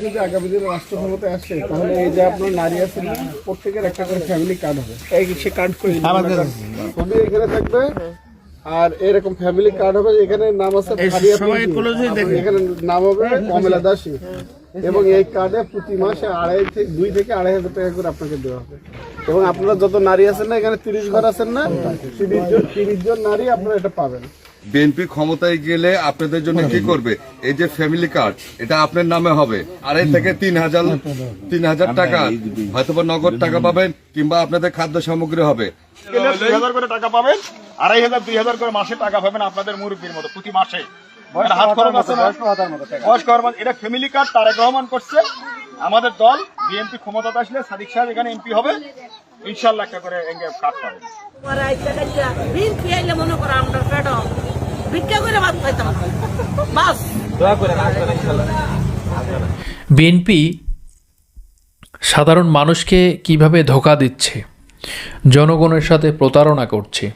যদি আগামী দিনে রাষ্ট্র ক্ষমতায় আসে তাহলে এই যে আপনার নারী আছেন প্রত্যেকের একটা করে ফ্যামিলি কার্ড হবে। এই সে কার্ড করে ছবি এখানে থাকবে আর এরকম ফ্যামিলি কার্ড হবে এখানে নাম আছে এখানে নাম হবে কমলা দাসী। এবং এই কার্ডে প্রতি মাসে আড়াই থেকে দুই থেকে আড়াই হাজার টাকা করে আপনাকে দেওয়া হবে। এবং আপনারা যত নারী আছেন না এখানে তিরিশ ঘর আছেন না তিরিশ জন তিরিশ জন নারী আপনারা এটা পাবেন। বিএনপি ক্ষমতায় গেলে আপনাদের জন্য কি করবে? এই যে ফ্যামিলি কার্ড এটা আপনার নামে হবে। আড়াই থেকে তিন হাজার তিন হাজার টাকা। হয়তো বা নগদ টাকা পাবেন কিংবা আপনাদের খাদ্য সামগ্রী হবে। দুই হাজার করে টাকা পাবেন আড়াই হাজার দুই হাজার করে মাসে টাকা পাবেন আপনাদের মুরব্বীর মতো প্রতি মাসে। এটা ফ্যামিলি কার্ড তারেক রহমান করছে। আমাদের দল বিএনপি ক্ষমতাতে আসলে সাদিক সাহেব এখানে এমপি হবে। ইনশাল্লাহ একটা করে কার্ড পাবেন মনে করো আমরা বিএনপি সাধারণ মানুষকে কীভাবে ধোকা দিচ্ছে, জনগণের সাথে প্রতারণা করছে,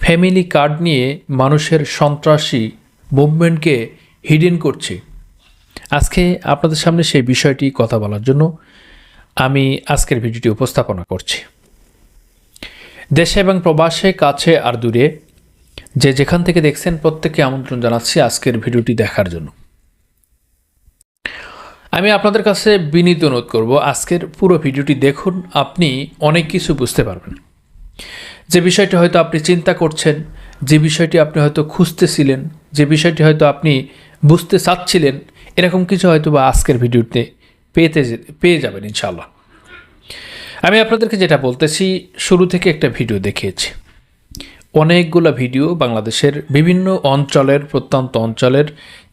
ফ্যামিলি কার্ড নিয়ে মানুষের সন্ত্রাসী মুভমেন্টকে হিডেন করছে। আজকে আপনাদের সামনে সেই বিষয়টি কথা বলার জন্য আমি আজকের ভিডিওটি উপস্থাপনা করছি। দেশে এবং প্রবাসে, কাছে আর দূরে যে যেখান থেকে দেখছেন প্রত্যেককে আমন্ত্রণ জানাচ্ছি আজকের ভিডিওটি দেখার জন্য। আমি আপনাদের কাছে বিনীত অনুরোধ করব, আজকের পুরো ভিডিওটি দেখুন, আপনি অনেক কিছু বুঝতে পারবেন। যে বিষয়টি হয়তো আপনি চিন্তা করছেন, যে বিষয়টি আপনি হয়তো খুঁজতেছিলেন, যে বিষয়টি হয়তো আপনি বুঝতে চাচ্ছিলেন, এরকম কিছু হয়তো বা আজকের ভিডিওতে পেতে পেয়ে যাবেন ইনশাল্লাহ আমি আপনাদেরকে যেটা বলতেছি, শুরু থেকে একটা ভিডিও দেখিয়েছি। অনেকগুলো ভিডিও বাংলাদেশের বিভিন্ন অঞ্চলের, প্রত্যন্ত অঞ্চলের,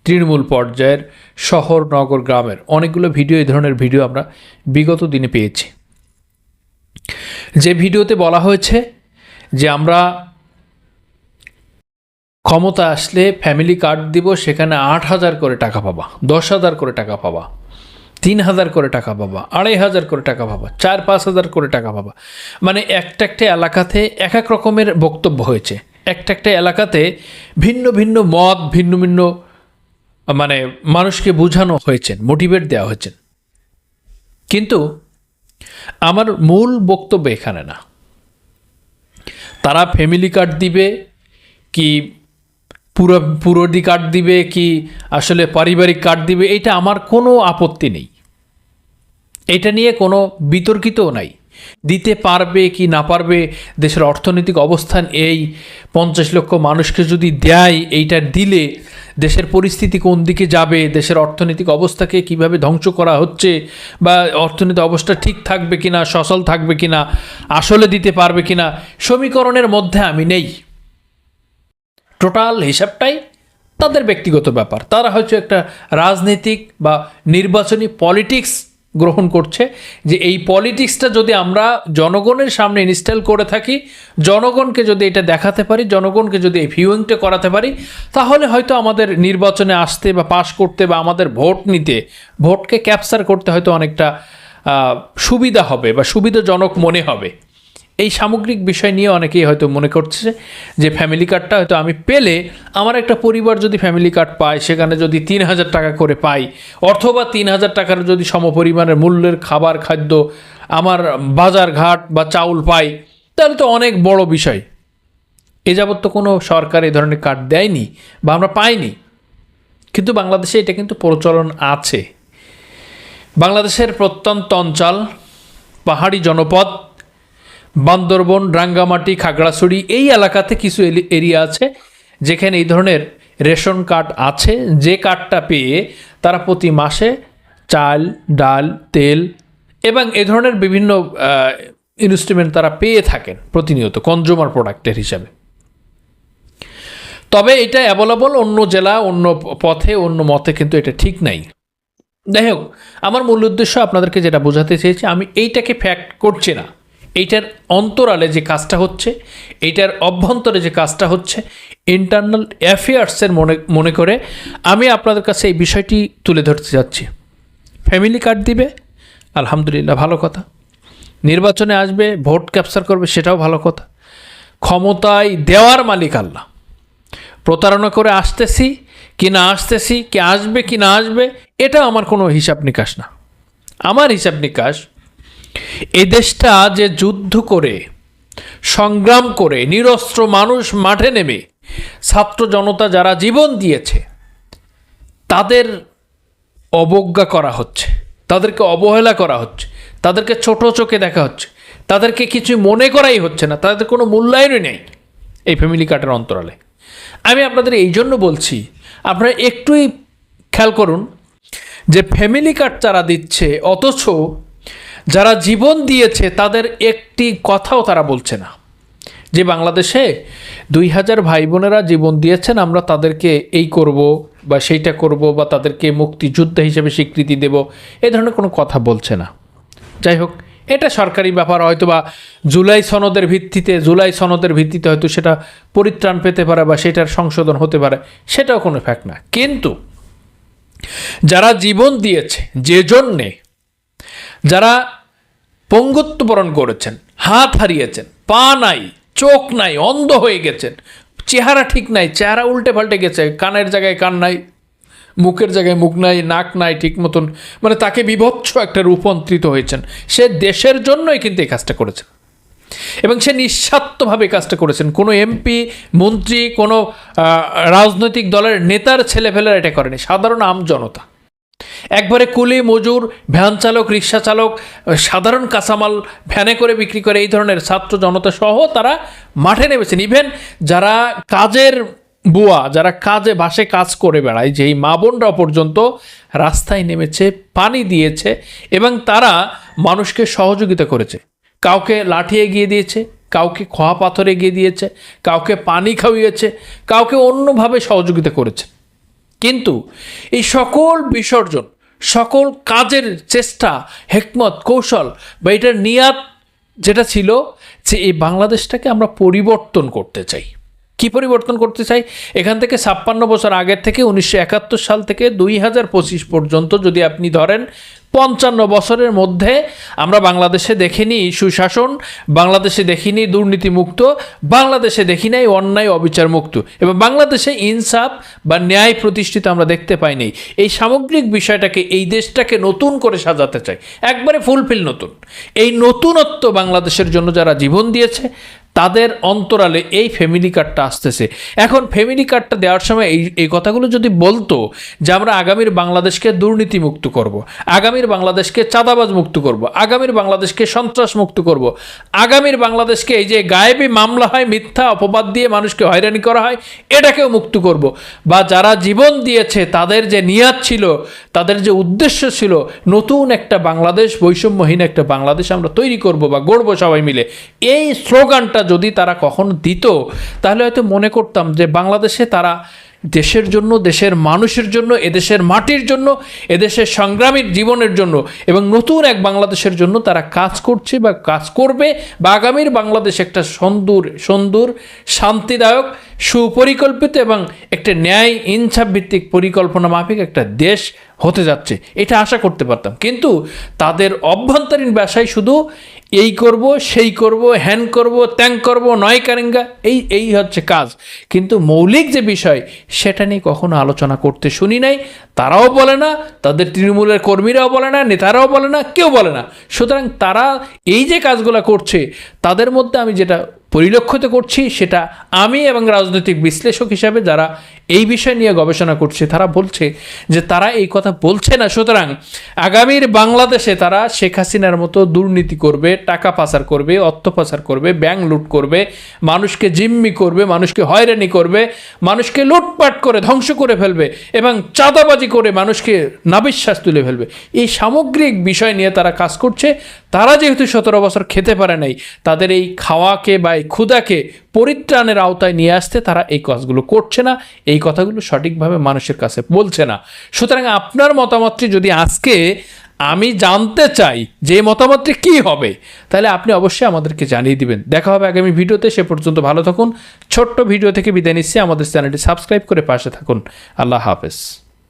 তৃণমূল পর্যায়ের, শহর, নগর, গ্রামের অনেকগুলো ভিডিও, এই ধরনের ভিডিও আমরা বিগত দিনে পেয়েছি। যে ভিডিওতে বলা হয়েছে যে আমরা ক্ষমতা আসলে ফ্যামিলি কার্ড দিব, সেখানে আট হাজার করে টাকা পাবা, দশ হাজার করে টাকা পাবা। তিন হাজার করে টাকা পাবা আড়াই হাজার করে টাকা পাবা, চার পাঁচ হাজার করে টাকা পাবা। মানে একটা একটা এলাকাতে এক এক রকমের বক্তব্য হয়েছে। একটা একটা এলাকাতে ভিন্ন ভিন্ন মত, ভিন্ন ভিন্ন মানে মানুষকে বোঝানো হয়েছে মোটিভেট দেওয়া হয়েছে কিন্তু আমার মূল বক্তব্য এখানে না। তারা ফ্যামিলি কার্ড দিবে কি পুরো, পুরোদি কার্ড দিবে কি আসলে পারিবারিক কার্ড দিবে, এটা আমার কোনো আপত্তি নেই। এটা নিয়ে কোনো বিতর্কিতও নাই। দিতে পারবে কি না পারবে, দেশের অর্থনৈতিক অবস্থান এই, পঞ্চাশ লক্ষ মানুষকে যদি দেয়, এইটা দিলে দেশের পরিস্থিতি কোন দিকে যাবে, দেশের অর্থনৈতিক অবস্থাকে কীভাবে ধ্বংস করা হচ্ছে, বা অর্থনৈতিক অবস্থা ঠিক থাকবে কি না সচল থাকবে কিনা, আসলে দিতে পারবে কিনা, সমীকরণের মধ্যে আমি নেই। টোটাল হিসাবটাই তাদের ব্যক্তিগত ব্যাপার। তারা হয়তো একটা রাজনৈতিক বা নির্বাচনী পলিটিক্স গ্রহণ করছে যে এই পলিটিক্সটা যদি আমরা জনগণের সামনে ইনস্টল করে থাকি, জনগণকে যদি এটা দেখাতে পারি, জনগণকে যদি এই ভিউইংটা করাতে পারি, তাহলে হয়তো আমাদের নির্বাচনে আসতে বা পাশ করতে বা আমাদের ভোট নিতে, ভোটকে ক্যাপচার করতে হয়তো অনেকটা সুবিধা হবে বা সুবিধাজনক মনে হবে। এই সামগ্রিক বিষয় নিয়ে অনেকেই হয়তো মনে করছে যে ফ্যামিলি কার্ডটা হয়তো আমি পেলে আমার একটা পরিবার যদি ফ্যামিলি কার্ড পায়, সেখানে যদি তিন হাজার টাকা করে পাই, অথবা তিন হাজার টাকার যদি সমপরিমাণের মূল্যের খাবার, খাদ্য আমার বাজার ঘাট বা চাউল পাই, তাহলে তো অনেক বড় বিষয়। এ যাবৎ তো কোনো সরকার এই ধরনের কার্ড দেয়নি বা আমরা পাইনি। কিন্তু বাংলাদেশে এটা কিন্তু প্রচলন আছে। বাংলাদেশের প্রত্যন্ত অঞ্চল, পাহাড়ি জনপদ বান্দরবন, রাঙ্গামাটি, খাগড়াছড়ি এই এলাকাতে কিছু এরিয়া আছে যেখানে এই ধরনের রেশন কার্ড আছে। যে কার্ডটা পেয়ে তারা প্রতি মাসে চাল, ডাল, তেল এবং এ ধরনের বিভিন্ন ইনস্ট্রুমেন্ট তারা পেয়ে থাকেন প্রতিনিয়ত কনজুমার প্রোডাক্টের হিসাবে। তবে এটা অ্যাভেলেবল অন্য জেলা, অন্য পথে, অন্য মতে কিন্তু এটা ঠিক নাই। যাই হোক, আমার মূল উদ্দেশ্য আপনাদেরকে যেটা বোঝাতে চেয়েছি, আমি এইটাকে ফ্যাক্ট করছি না। এইটার অন্তরালে যে কাজটা হচ্ছে, এইটার অভ্যন্তরে যে কাজটা হচ্ছে ইন্টারনাল অ্যাফেয়ার্সের মনে মনে করে আমি আপনাদের কাছে এই বিষয়টি তুলে ধরতে যাচ্ছি। ফ্যামিলি কার্ড দিবে, আলহামদুলিল্লাহ ভালো কথা। নির্বাচনে আসবে, ভোট ক্যাপচার করবে, সেটাও ভালো কথা। ক্ষমতায় দেওয়ার মালিক আল্লাহ। প্রতারণা করে আসতেছি, কি না আসতেছি, কি আসবে, কি না আসবে এটা আমার কোনো হিসাব নিকাশ না। আমার হিসাব নিকাশ এই দেশটা যে যুদ্ধ করে, সংগ্রাম করে, নিরস্ত্র মানুষ মাঠে নেমে, ছাত্র জনতা যারা জীবন দিয়েছে, তাদের অবজ্ঞা করা হচ্ছে, তাদেরকে অবহেলা করা হচ্ছে, তাদেরকে ছোট চোখে দেখা হচ্ছে, তাদেরকে কিছু মনে করাই হচ্ছে না, তাদের কোনো মূল্যায়নই নেই এই ফ্যামিলি কার্ডের অন্তরালে। আমি আপনাদের এই জন্য বলছি, আপনারা একটুই খেয়াল করুন যে ফ্যামিলি কার্ড যারা দিচ্ছে, অথচ যারা জীবন দিয়েছে, তাদের একটি কথাও তারা বলছে না। যে বাংলাদেশে দুই হাজার ভাই বোনেরা জীবন দিয়েছেন, আমরা তাদেরকে এই করব বা সেইটা করব বা তাদেরকে মুক্তিযোদ্ধা হিসেবে স্বীকৃতি দেব, এ ধরনের কোনো কথা বলছে না। যাই হোক, এটা সরকারি ব্যাপার হয়তো বা জুলাই সনদের ভিত্তিতে, জুলাই সনদের ভিত্তিতে হয়তো সেটা পরিত্রাণ পেতে পারে বা সেটার সংশোধন হতে পারে, সেটাও কোনো ফ্যাক্ট না। কিন্তু যারা জীবন দিয়েছে, যে জন্যে যারা পঙ্গুত্ব বরণ করেছেন, হাত হারিয়েছেন, পা নাই, চোখ নাই, অন্ধ হয়ে গেছেন, চেহারা ঠিক নাই, চেহারা উল্টে পাল্টে গেছে, কানের জায়গায় কান নাই, মুখের জায়গায় মুখ নাই, নাক নাই, ঠিক মতন মানে তাকে বিভৎস একটা রূপান্তরিত হয়েছেন। সে দেশের জন্যই কিন্তু এই কাজটা করেছেন। এবং সে নিঃস্বার্থভাবে কাজটা করেছেন। কোনো এমপি, মন্ত্রী, কোনো রাজনৈতিক দলের নেতার ছেলেফেলেরা এটা করেনি। সাধারণ আম জনতা। একবারে কুলি, মজুর, ভ্যান চালক, রিক্সা চালক, সাধারণ কাঁচামাল, ভ্যানে করে বিক্রি করে এই ধরনের ছাত্র জনতা সহ তারা মাঠে নেমেছেন। ইভেন যারা কাজের বুয়া, যারা কাজে বাসে কাজ করে বেড়ায়, যেই মা বোনরা পর্যন্ত রাস্তায় নেমেছে, পানি দিয়েছে এবং তারা মানুষকে সহযোগিতা করেছে। কাউকে লাঠি এগিয়ে দিয়েছে, কাউকে খোয়া পাথর এগিয়ে দিয়েছে, কাউকে পানি খাওয়িয়েছে, কাউকে অন্যভাবে সহযোগিতা করেছে। কিন্তু এই সকল বিসর্জন, সকল কাজের চেষ্টা, হেকমত, কৌশল বা এটার নিয়াত যেটা ছিল যে এই বাংলাদেশটাকে আমরা পরিবর্তন করতে চাই। কি পরিবর্তন করতে চাই? এখান থেকে ছাপ্পান্ন বছর আগের থেকে উনিশশো একাত্তর সাল থেকে দুই হাজার পঁচিশ পর্যন্ত যদি আপনি ধরেন, পঞ্চান্ন বছরের মধ্যে আমরা বাংলাদেশে দেখিনি সুশাসন, বাংলাদেশে দেখিনি দুর্নীতিমুক্ত, বাংলাদেশে দেখি নাই অন্যায় অবিচার মুক্ত এবং বাংলাদেশে ইনসাফ বা ন্যায় প্রতিষ্ঠিত আমরা দেখতে পাইনি এই সামগ্রিক বিষয়টাকে, এই দেশটাকে নতুন করে সাজাতে চাই। একবারে ফুলফিল নতুন। এই নতুনত্ব বাংলাদেশের জন্য যারা জীবন দিয়েছে তাদের অন্তরালে এই ফ্যামিলি কার্ডটা আসতেছে এখন ফ্যামিলি কার্ডটা দেওয়ার সময় এই এই কথাগুলো যদি বলতো যে আমরা আগামীর বাংলাদেশকে দুর্নীতি মুক্ত করব। আগামীর বাংলাদেশকে চাঁদাবাজ মুক্ত করব। আগামীর বাংলাদেশকে সন্ত্রাস মুক্ত করব। আগামীর বাংলাদেশকে এই যে গায়েবী মামলা হয়, মিথ্যা অপবাদ দিয়ে মানুষকে হয়রানি করা হয়, এটাকেও মুক্ত করব। বা যারা জীবন দিয়েছে, তাদের যে নিয়াত ছিল, তাদের যে উদ্দেশ্য ছিল, নতুন একটা বাংলাদেশ, বৈষম্যহীন একটা বাংলাদেশ আমরা তৈরি করব বা গড়ব সবাই মিলে, এই স্লোগানটা যদি তারা কখন দিত, তাহলে হয়তো মনে করতাম যে বাংলাদেশে তারা দেশের জন্য, দেশের মানুষের জন্য, এদেশের মাটির জন্য, এদেশের সংগ্রামীর জীবনের জন্য এবং নতুন এক বাংলাদেশের জন্য তারা কাজ করছে বা কাজ করবে বা আগামীর বাংলাদেশ একটা সুন্দর সুন্দর, শান্তিদায়ক, সুপরিকল্পিত এবং একটা ন্যায় ইনসাফ ভিত্তিক পরিকল্পনা মাফিক একটা দেশ হতে যাচ্ছে। এটা আশা করতে পারতাম। কিন্তু তাদের অভ্যন্তরীণ ব্যবসায় শুধু এই করব, সেই করব, হ্যান করব, ত্যাং করব, নয় কারেঙ্গা, এই এই হচ্ছে কাজ। কিন্তু মৌলিক যে বিষয়, সেটা নিয়ে কখনো আলোচনা করতে শুনি নাই। তারাও বলে না, তাদের তৃণমূলের কর্মীরাও বলে না, নেতারাও বলে না, কেউ বলে না। সুতরাং তারা এই যে কাজগুলো করছে, তাদের মধ্যে আমি যেটা পরিলক্ষিত করছি, সেটা আমি এবং রাজনৈতিক বিশ্লেষক হিসাবে যারা এই বিষয় নিয়ে গবেষণা করছে, তারা বলছে যে তারা এই কথা বলছে না। সুতরাং আগামীর বাংলাদেশে তারা শেখ হাসিনার মতো দুর্নীতি করবে, টাকা পাচার করবে, অর্থ পাচার করবে, ব্যাংক লুট করবে, মানুষকে জিম্মি করবে, মানুষকে হয়রানি করবে, মানুষকে লুটপাট করে ধ্বংস করে ফেলবে এবং চাঁদাবাজি করে মানুষকে নাবিশ্বাস তুলে ফেলবে। এই সামগ্রিক বিষয় নিয়ে তারা কাজ করছে। তারা যেহেতু সতেরো বছর খেতে পারে নাই, তাদের এই খাওয়াকে বা এই ক্ষুদাকে পরিত্রাণের আওতায় নিয়ে আসতে তারা এই কাজগুলো করছে না, এই কথাগুলো সঠিকভাবে মানুষের কাছে বলছে না। সুতরাং আপনার মতামতটি যদি আজকে আমি জানতে চাই যে মতামতটি কী হবে, তাহলে আপনি অবশ্যই আমাদেরকে জানিয়ে দিবেন। দেখা হবে আগামী ভিডিওতে, সে পর্যন্ত ভালো থাকুন। ছোট্ট ভিডিও থেকে বিদায় নিচ্ছি। আমাদের চ্যানেলটি সাবস্ক্রাইব করে পাশে থাকুন। আল্লাহ হাফেজ।